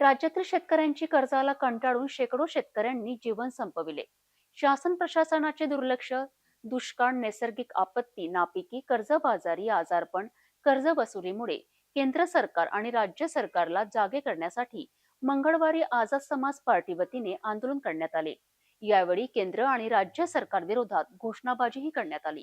राज्यातील शेतकऱ्यांची कर्जाला कंटाळून शेकडो शेतकऱ्यांनी जीवन संपविले. शासन प्रशासनाचे दुर्लक्ष दुष्काळ नैसर्गिक आपत्ती नापिकी कर्जबाजारी आजारपण कर्ज वसुलीमुळे केंद्र सरकार आणि राज्य सरकारला जागे करण्यासाठी मंगळवारी आझाद समाज पार्टी वतीने आंदोलन करण्यात आले. यावेळी केंद्र आणि राज्य सरकार विरोधात घोषणाबाजीही करण्यात आली.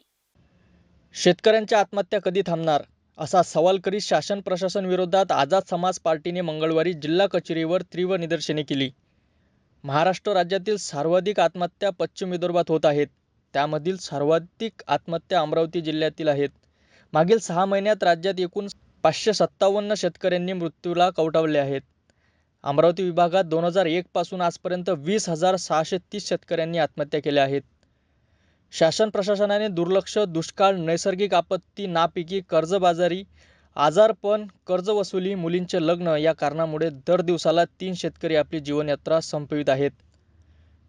शेतकऱ्यांच्या आत्महत्या कधी थांबणार? असा सवाल करीत शासन प्रशासन विरोधात आझाद समाज पार्टीने मंगळवारी जिल्हा कचेरीवर तीव्र निदर्शने केली. महाराष्ट्र राज्यातील सर्वाधिक आत्महत्या पश्चिम विदर्भात होत आहेत. त्यामधील सर्वाधिक आत्महत्या अमरावती जिल्ह्यातील आहेत. मागील सहा महिन्यात राज्यात एकूण पाचशे सत्तावन्न शेतकऱ्यांनी मृत्यूला कवटाळले आहेत. अमरावती विभागात दोन हजार एक पासून आजपर्यंत वीस हजार सहाशे तीस शेतकऱ्यांनी आत्महत्या केल्या आहेत. शासन प्रशासनाने दुर्लक्ष दुष्काळ नैसर्गिक आपत्ती नापिकी कर्जबाजारी आजारपण कर्जवसुली मुलींचे लग्न या कारणामुळे दर दिवसाला तीन शेतकरी आपली जीवनयात्रा संपवित आहेत.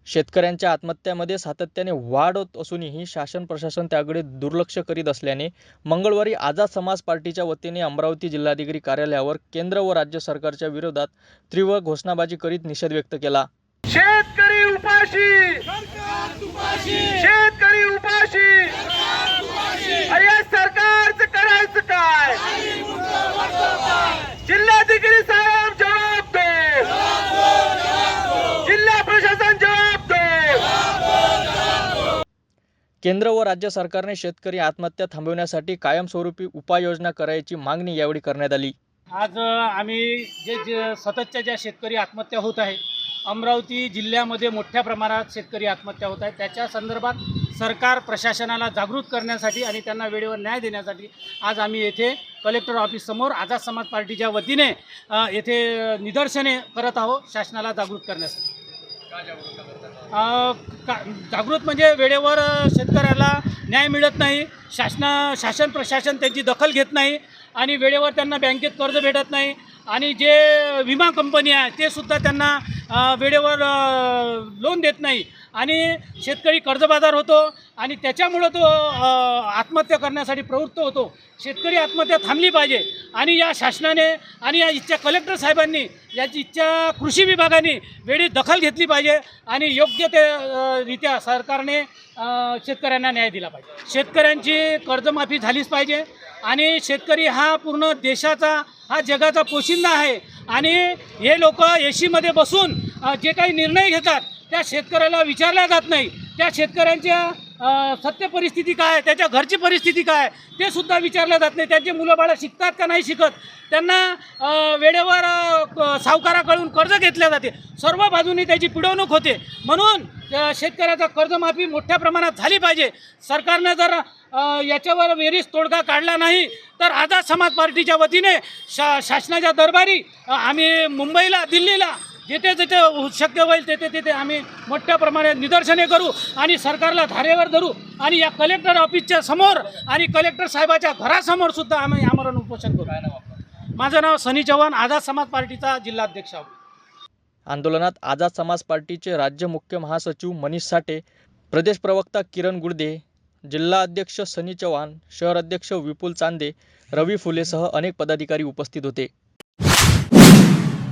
शेतकऱ्यांच्या आत्महत्यामध्ये सातत्याने वाढ होत असूनही शासन प्रशासन त्याकडे दुर्लक्ष करीत असल्याने मंगळवारी आझाद समाज पार्टीच्या वतीने अमरावती जिल्हाधिकारी कार्यालयावर केंद्र व राज्य सरकारच्या विरोधात तीव्र घोषणाबाजी करीत निषेध व्यक्त केला. शेतकरी उपाशी! शेतकरी उपाशी अरे सरकारचं करायचं काय? जिल्हाधिकारी साहेब जबाब दे. जिल्हा प्रशासन जबाब दे. केंद्र व राज्य सरकारने शेतकरी आत्महत्या थांबवण्यासाठी कायमस्वरूपी उपाययोजना करायची मागणी यावेळी करण्यात आली. आज आम्ही जे जे सततच्या ज्या शेतकरी आत्महत्या होत आहे अमरावती जिल्ह्यामध्ये मोठ्या प्रमाणात शेतकरी आत्महत्या होत आहेत. त्याच्या संदर्भात सरकार प्रशासनाला जागृत करण्यासाठी आणि त्यांना वेळेवर न्याय देण्यासाठी आज आम्ही येथे कलेक्टर ऑफिससमोर आझाद समाज पार्टीच्या वतीने येथे निदर्शने करत आहोत शासनाला जागृत करण्यासाठी. का जागृत म्हणजे वेळेवर शेतकऱ्याला न्याय मिळत नाही शासना शासन प्रशासन त्यांची दखल घेत नाही आणि वेळेवर त्यांना बँकेत कर्ज भेटत नाही. आणि जे विमा कंपनी आहे ते सुद्धा त्यांना वेळेवर लोन देत नाही. आणि शेतकरी कर्जबाजार होतो. आणि त्याच्यामुळं तो आत्महत्या करण्यासाठी प्रवृत्त होतो. शेतकरी आत्महत्या थांबली पाहिजे. आणि या शासनाने आणि या इच्छा कलेक्टर साहेबांनी याची इच्छा कृषी विभागाने वेळी दखल घेतली पाहिजे आणि योग्य ते रित्या सरकारने शेतकऱ्यांना न्याय दिला पाहिजे. शेतकऱ्यांची कर्जमाफी झालीच पाहिजे आणि शेतकरी हा पूर्ण देशाचा हा जगाचा पोशिंदा आहे. आणि हे लोक एशीमध्ये बसून जे काही निर्णय घेतात त्या शेतकऱ्याला विचारल्या जात नाही. त्या शेतकऱ्यांच्या सत्य परिस्थिती काय आहे, त्याच्या घरची परिस्थिती काय ते सुद्धा विचारल्या जात नाही. त्यांचे मुलं बाळं शिकतात का नाही शिकत? त्यांना वेळेवर क- सावकाराकडून कर्ज घेतले जाते. सर्व बाजूनी त्याची पिडवणूक होते. म्हणून शेतकऱ्याचा कर्जमाफी मोठ्या प्रमाणात झाली पाहिजे. सरकारनं जर याच्यावर वेरीस तोडगा काढला नाही तर आझाद समाज पार्टीच्या वतीने शा शासनाच्या दरबारी आम्ही मुंबईला दिल्लीला जिथे जिथे शक्य होईल तेथे तिथे आम्ही मोठ्या प्रमाणात निदर्शने करू आणि सरकारला धारेवर धरू आणि या कलेक्टर ऑफिसच्या समोर आणि कलेक्टर साहेबाच्या घरासमोर सुद्धा आम्ही आमरण उपोषण करू. माझं नाव सनी चव्हाण आझाद समाज पार्टीचा जिल्हाध्यक्ष आहोत. आंदोलनात आझाद समाज पार्टीचे राज्य मुख्य महासचिव मनीष साठे प्रदेश प्रवक्ता किरण गुडदे जिल्हा अध्यक्ष सनी चव्हाण शहर अध्यक्ष विपुल चांदे रवी फुलेसह अनेक पदाधिकारी उपस्थित होते.